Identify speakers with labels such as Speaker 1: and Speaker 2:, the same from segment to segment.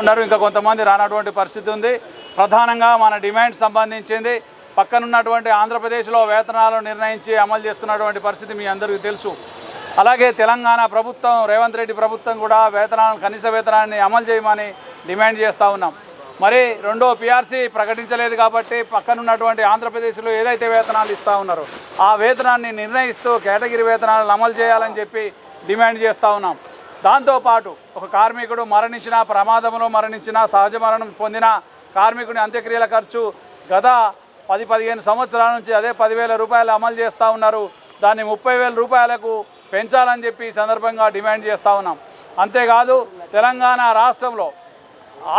Speaker 1: ఉన్నారు. ఇంకా కొంతమంది రానటువంటి పరిస్థితి ఉంది. ప్రధానంగా మన డిమాండ్ సంబంధించింది. పక్కనున్నటువంటి ఆంధ్రప్రదేశ్లో వేతనాలు నిర్ణయించి అమలు చేస్తున్నటువంటి పరిస్థితి మీ అందరికీ తెలుసు. అలాగే తెలంగాణ ప్రభుత్వం రేవంత్ రెడ్డి ప్రభుత్వం కూడా వేతనాలను కనీస వేతనాన్ని అమలు చేయమని డిమాండ్ చేస్తూ ఉన్నాం. మరి రెండో పిఆర్సీ ప్రకటించలేదు కాబట్టి పక్కనున్నటువంటి ఆంధ్రప్రదేశ్లో ఏదైతే వేతనాలు ఇస్తూ ఉన్నారో ఆ వేతనాన్ని నిర్ణయిస్తూ కేటగిరీ వేతనాలను అమలు చేయాలని చెప్పి డిమాండ్ చేస్తూ ఉన్నాం. దాంతోపాటు ఒక కార్మికుడు మరణించిన ప్రమాదంలో మరణించిన సహజ మరణం పొందిన కార్మికుని అంత్యక్రియల ఖర్చు గత పది పదిహేను సంవత్సరాల నుంచి అదే పదివేల రూపాయలు అమలు చేస్తూ ఉన్నారు. దాన్ని ముప్పై వేల రూపాయలకు పెంచాలని చెప్పి ఈ సందర్భంగా డిమాండ్ చేస్తూ ఉన్నాం. అంతేకాదు తెలంగాణ రాష్ట్రంలో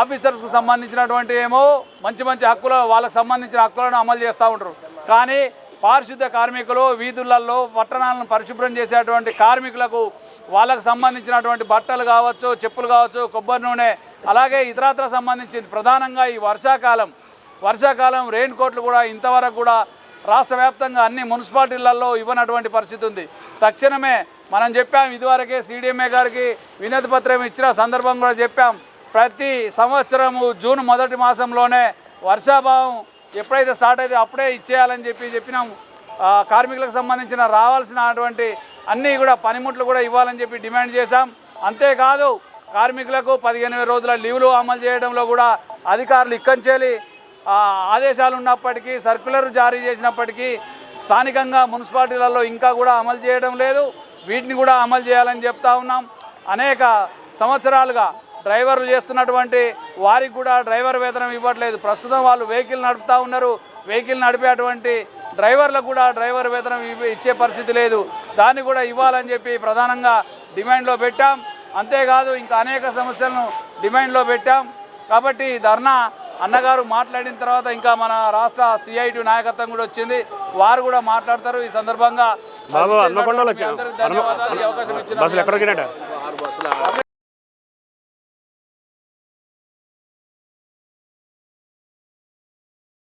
Speaker 1: ఆఫీసర్స్కు సంబంధించినటువంటి ఏమో మంచి మంచి హక్కులు వాళ్ళకు సంబంధించిన హక్కులను అమలు చేస్తూ ఉంటారు. కానీ పారిశుద్ధ కార్మికులు వీధులలో పట్టణాలను పరిశుభ్రం చేసేటువంటి కార్మికులకు వాళ్ళకు సంబంధించినటువంటి బట్టలు కావచ్చు చెప్పులు కావచ్చు కొబ్బరి నూనె అలాగే ఇతరత్ర సంబంధించింది. ప్రధానంగా ఈ వర్షాకాలం. వర్షాకాలం రెయిన్ కోట్లు కూడా ఇంతవరకు కూడా రాష్ట్ర వ్యాప్తంగా అన్ని మున్సిపాలిటీలలో ఇవ్వనటువంటి పరిస్థితి ఉంది. తక్షణమే మనం చెప్పాం ఇదివరకే సీడీఎంఏ గారికి వినతి పత్రం ఇచ్చిన సందర్భం కూడా చెప్పాం. ప్రతి సంవత్సరము జూన్ మొదటి మాసంలోనే వర్షాభావం ఎప్పుడైతే స్టార్ట్ అయితే అప్పుడే ఇచ్చేయాలని చెప్పి చెప్పినాం. కార్మికులకు సంబంధించిన రావాల్సినటువంటి అన్నీ కూడా పనిముట్లు కూడా ఇవ్వాలని చెప్పి డిమాండ్ చేశాం. అంతేకాదు కార్మికులకు పదిహేను రోజుల లీవులు అమలు చేయడంలో కూడా అధికారులు ఇక్కంచేలి. ఆదేశాలు ఉన్నప్పటికీ సర్క్యులర్ జారీ చేసినప్పటికీ స్థానికంగా మున్సిపాలిటీలలో ఇంకా కూడా అమలు చేయడం లేదు. వీటిని కూడా అమలు చేయాలని చెప్తా ఉన్నాం. అనేక సంవత్సరాలుగా డ్రైవర్లు చేస్తున్నటువంటి వారికి కూడా డ్రైవర్ వేతనం ఇవ్వట్లేదు. ప్రస్తుతం వాళ్ళు వెహికల్ నడుపుతూ ఉన్నారు. వెహికల్ నడిపేటువంటి డ్రైవర్లకు కూడా డ్రైవర్ వేతనం ఇచ్చే పరిస్థితి లేదు. దాన్ని కూడా ఇవ్వాలని చెప్పి ప్రధానంగా డిమాండ్లో పెట్టాం. అంతేకాదు ఇంకా అనేక సమస్యలను డిమాండ్లో పెట్టాం. కాబట్టి ధర్నా అన్నగారు మాట్లాడిన తర్వాత ఇంకా మన రాష్ట్ర సిఐటి నాయకత్వం కూడా వచ్చింది. వారు కూడా మాట్లాడతారు. ఈ సందర్భంగా